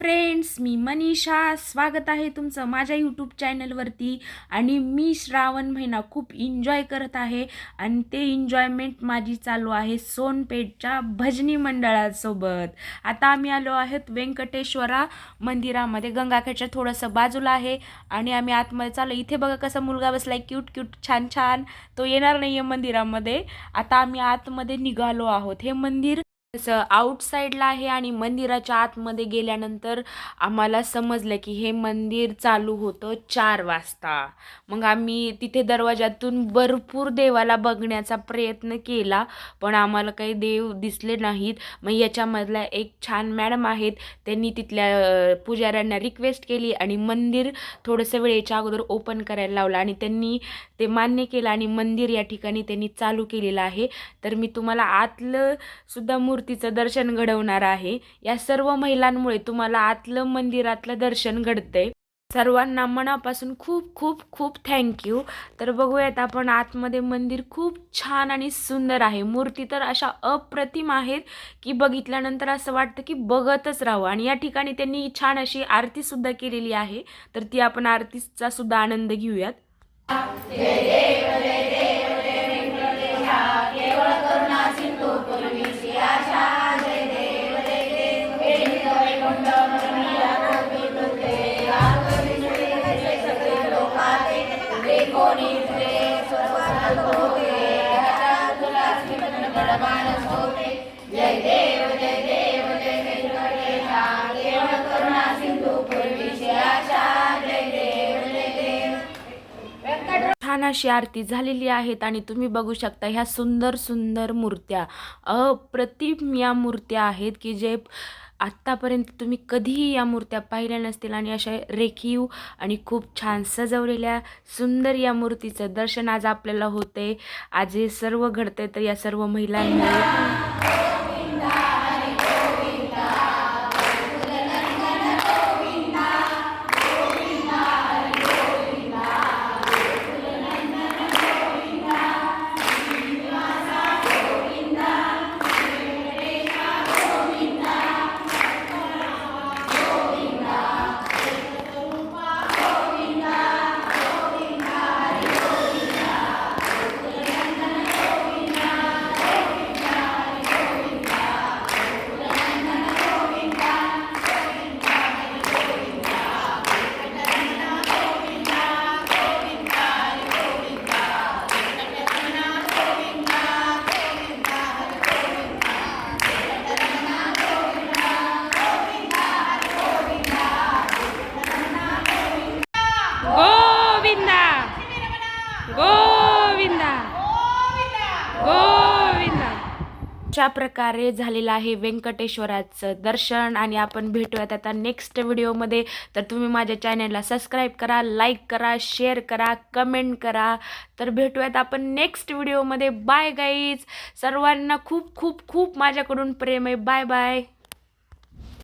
Friends मी मनीषा. स्वागत आहे तुमचं माझ्या यूट्यूब चॅनलवरती आणि मी श्रावण महिना खूप एन्जॉय करत आहे. आणि ते एन्जॉयमेंट माझी चालू आहे सोनपेठच्या भजनी मंडळासोबत. आता आम्ही आलो आहोत व्यंकटेश्वरा मंदिरामध्ये. गंगाखेडच्या थोडंसं बाजूला आहे. आणि आम्ही आतमध्ये चालू इथे बघा कसा मुलगा बसलाय. क्यूट क्यूट छान छान. तो येणार नाही आहे मंदिरामध्ये. आता आम्ही आतमध्ये निघालो आहोत. हे मंदिर तसं आउटसाईडला आहे आणि मंदिराच्या आतमध्ये गेल्यानंतर आम्हाला समजलं की हे मंदिर चालू होतं चार वाजता. मग आम्ही तिथे दरवाजातून भरपूर देवाला बघण्याचा प्रयत्न केला पण आम्हाला काही देव दिसले नाहीत. मग याच्यामधल्या एक छान मॅडम आहेत त्यांनी तिथल्या पुजाऱ्यांना रिक्वेस्ट केली आणि मंदिर थोडंसं वेळेच्या अगोदर ओपन करायला लावलं आणि त्यांनी ते मान्य केलं आणि मंदिर या ठिकाणी त्यांनी चालू केलेलं आहे. तर मी तुम्हाला आतलं सुद्धा मूर्तीचं दर्शन घडवणार आहे. या सर्व महिलांमुळे तुम्हाला आतलं मंदिरातलं दर्शन घडतंय. सर्वांना मनापासून खूप खूप खूप थँक्यू तर बघूयात आपण आतमध्ये मंदिर खूप छान आणि सुंदर आहे. मूर्ती तर अशा अप्रतिम आहेत की बघितल्यानंतर असं वाटतं की बघतच राहावं. आणि या ठिकाणी त्यांनी छान अशी आरतीसुद्धा केलेली आहे. तर ती आपण आरतीचा सुद्धा आनंद घेऊयात. छान अशी आरती झालेली आहेत आणि तुम्ही बघू शकता ह्या सुंदर सुंदर मूर्त्या. अप्रतिम या मूर्त्या आहेत की जे आत्तापर्यंत तुम्ही कधीही या मूर्त्या पाहिल्या नसतील आणि अशा रेखीव आणि खूप छान सजवलेल्या सुंदर या मूर्तीचं दर्शन आज आपल्याला होते आज हे सर्व घडते तर या सर्व महिलांमुळे अशा प्रकारे झालेलं आहे व्यंकटेश्वराचं दर्शन आणि आपण भेटूयात आता नेक्स्ट व्हिडिओमध्ये तर तुम्ही माझ्या चॅनलला सबस्क्राईब करा लाईक करा शेअर करा कमेंट करा. तर भेटूयात आपण नेक्स्ट व्हिडिओमध्ये बाय गाईज सर्वांना खूप खूप खूप माझ्याकडून प्रेम आहे. Bye bye